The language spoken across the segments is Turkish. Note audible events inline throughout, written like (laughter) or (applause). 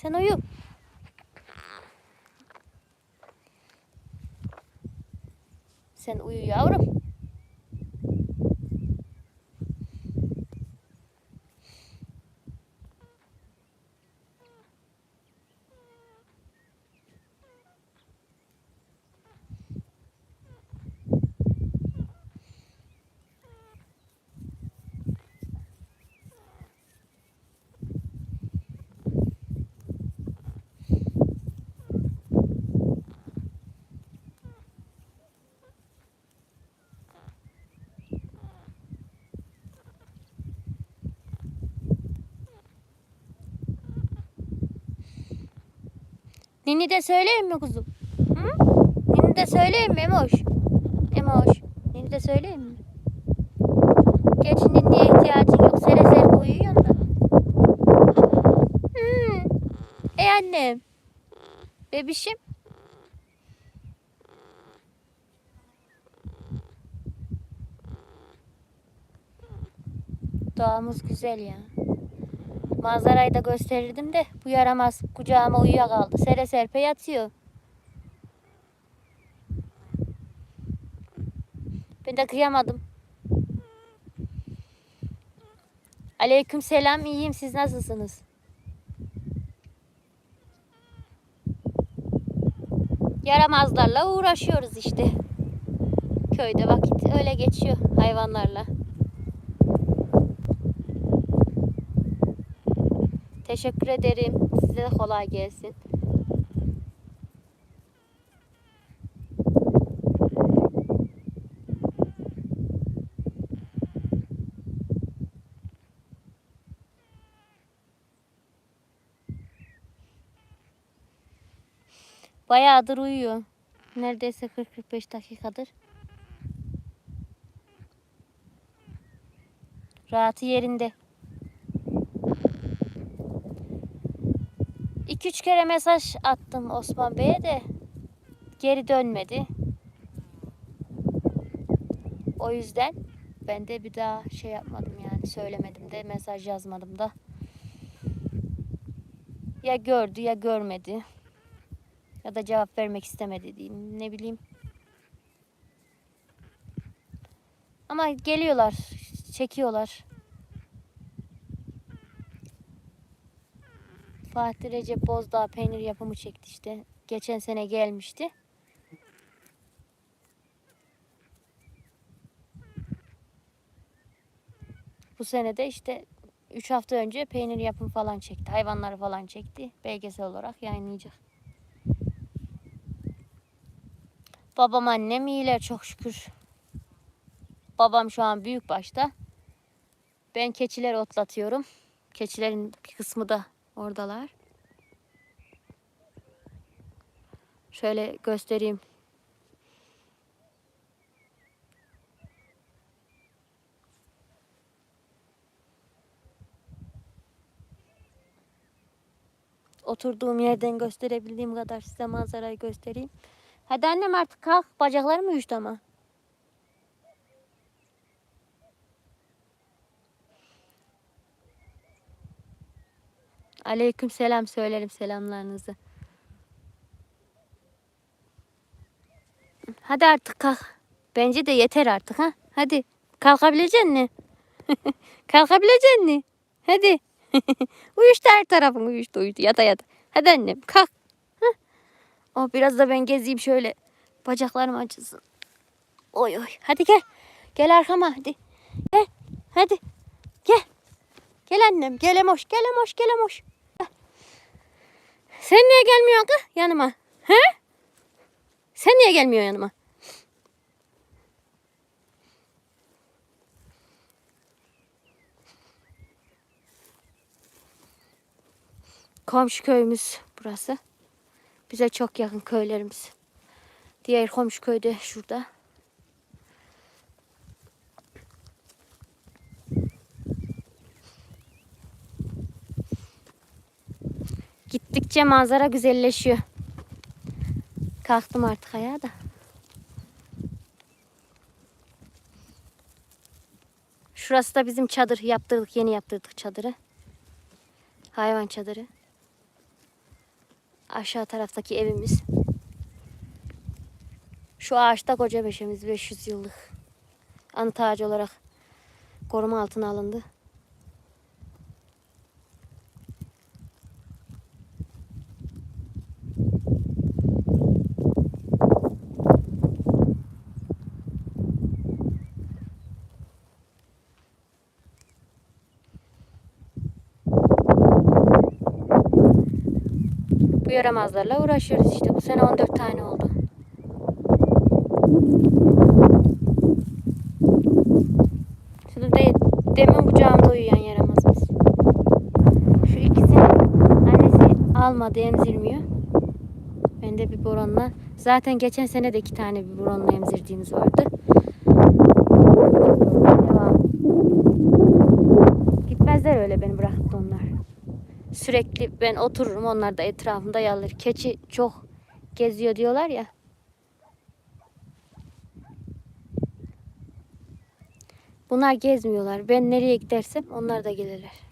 Sen uyu. Sen uyu yavrum. Nini de söyleyeyim mi kuzum? Hı? Nini de söyleyeyim mi Emoş? Emoş. Nini de söyleyeyim mi? Gerçi Nini'ye ihtiyacın yok. Sere sere uyuyorsun da. Hı. Ey annem. Bebişim. Doğamız güzel ya. Manzarayı da gösterirdim de bu yaramaz kucağıma uyuyakaldı. Sere serpe yatıyor. Ben de kıyamadım. Aleyküm selam iyiyim siz nasılsınız? Yaramazlarla uğraşıyoruz işte. Köyde vakit öyle geçiyor hayvanlarla. Teşekkür ederim. Size de kolay gelsin. Bayağıdır uyuyor. Neredeyse 40-45 dakikadır. Rahatı yerinde. 2-3 kere mesaj attım Osman Bey'e de geri dönmedi. O yüzden ben de bir daha şey yapmadım yani söylemedim de mesaj yazmadım da. Ya gördü ya görmedi. Ya da cevap vermek istemedi diyeyim ne bileyim. Ama geliyorlar, çekiyorlar. Fatih Recep Bozdağ peynir yapımı çekti işte. Geçen sene gelmişti. Bu sene de işte 3 hafta önce peynir yapımı falan çekti. Hayvanları falan çekti. Belgesel olarak yayınlayacak. Babam annem iyiler çok şükür. Babam şu an büyük başta. Ben keçileri otlatıyorum. Keçilerin bir kısmı da oradalar. Şöyle göstereyim. Oturduğum yerden gösterebildiğim kadar size manzarayı göstereyim. Hadi annem artık kalk. Bacaklarım uyuştu ama. Aleyküm selam söylerim selamlarınızı. Hadi artık kalk. Bence de yeter artık ha. Hadi kalkabilecek mi? (laughs) kalkabilecek mi? Hadi. (laughs) uyuştu her tarafın uyuştu uyuştu. Yata yata. Hadi annem kalk. Hah. Oh, biraz da ben gezeyim şöyle. Bacaklarım acısın. Oy oy. Hadi gel. Gel arkama hadi. Gel. Hadi. Gel. Gel annem. Gel Emoş. Gel Emoş. Gel Emoş. Sen niye gelmiyorsun kız yanıma? He? Sen niye gelmiyorsun yanıma? Komşu köyümüz burası. Bize çok yakın köylerimiz. Diğer komşu köyde şurada. Gittikçe manzara güzelleşiyor. Kalktım artık ayağa da. Şurası da bizim çadır yaptırdık. Yeni yaptırdık çadırı. Hayvan çadırı. aşağı taraftaki evimiz. Şu ağaçta koca beşemiz 500 yıllık anıt ağacı olarak koruma altına alındı. Bu yaramazlarla uğraşıyoruz işte. Bu sene 14 tane oldu. Şurada de, demin kucağımda uyuyan yaramazımız. Şu ikisini annesi almadı emzirmiyor. Ben de bir boronla. Zaten geçen sene de iki tane bir boronla emzirdiğimiz vardı. Devam. Gitmezler öyle beni bırakıp onlar. Sürekli ben otururum onlar da etrafımda yalır. Keçi çok geziyor diyorlar ya. Bunlar gezmiyorlar. Ben nereye gidersem onlar da gelirler.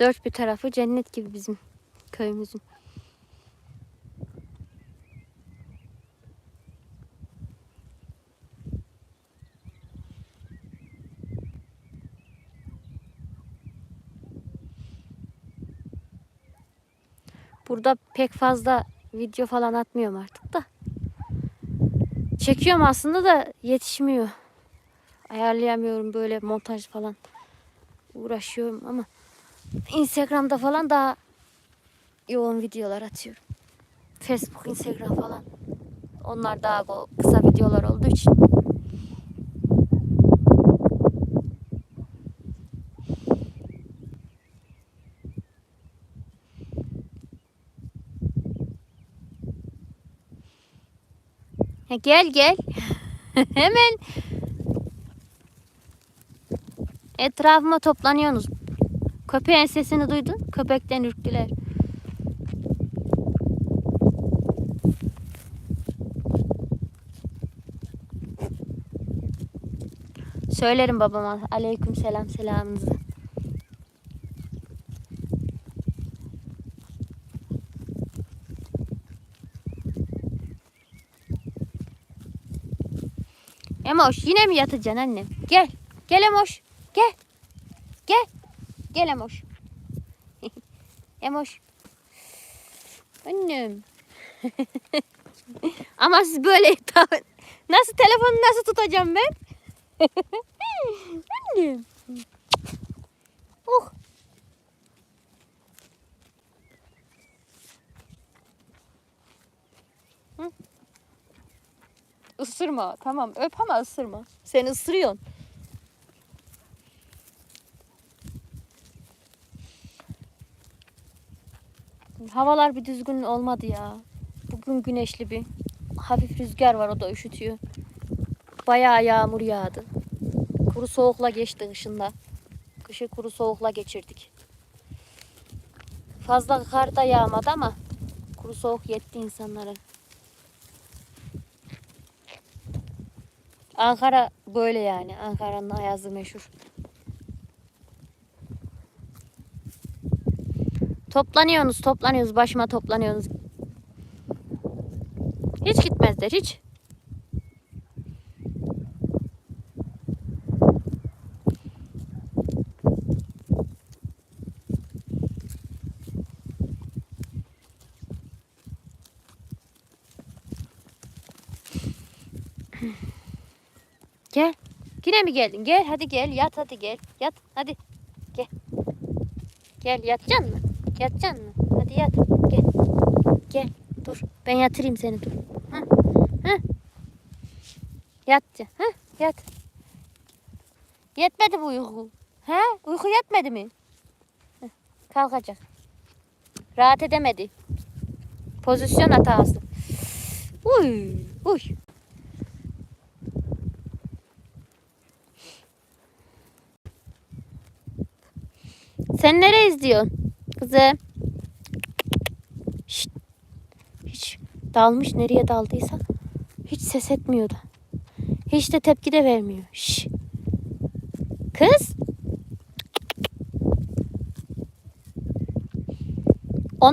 Dört bir tarafı cennet gibi bizim köyümüzün. Burada pek fazla video falan atmıyorum artık da. Çekiyorum aslında da yetişmiyor. Ayarlayamıyorum böyle montaj falan. Uğraşıyorum ama Instagram'da falan daha yoğun videolar atıyorum. Facebook, Instagram falan. Onlar daha kısa videolar olduğu için. Ha, gel gel. (laughs) Hemen etrafıma toplanıyorsunuz. Köpeğin sesini duydun. Köpekten ürktüler. Söylerim babama. Aleyküm selam selamınızı. Emoş yine mi yatacaksın annem? Gel. Gel Emoş. Gel. Gel. Gel Emoş. (laughs) Emoş. Annem. (laughs) Ama siz böyle nasıl telefonu nasıl tutacağım ben? (laughs) Annem. Oh. Hı. Isırma. Tamam öp ama ısırma. Sen ısırıyorsun. Havalar bir düzgün olmadı ya. Bugün güneşli bir. Hafif rüzgar var o da üşütüyor. Bayağı yağmur yağdı. Kuru soğukla geçti kışında. Kışı kuru soğukla geçirdik. Fazla kar da yağmadı ama kuru soğuk yetti insanlara. Ankara böyle yani. Ankara'nın ayazı meşhur. Toplanıyorsunuz, toplanıyorsunuz. Başıma toplanıyorsunuz. Hiç gitmezler, hiç. Gel. Yine mi geldin? Gel hadi gel. Yat hadi gel. Yat hadi. Gel. Gel yatacaksın mı? Yatacaksın mı? Hadi yat. Gel. Gel. Dur. Ben yatırayım seni dur. Ha. Ha. Yat. Ha. Yat. Yetmedi bu uyku. Ha? Uyku yetmedi mi? Heh, Kalkacak. Rahat edemedi. Pozisyon hatası. Uy. Uy. Sen nereye izliyorsun? Kızım. Şşt. Hiç dalmış nereye daldıysa. Hiç ses etmiyor da. Hiç de tepki de vermiyor. Şş. Kız.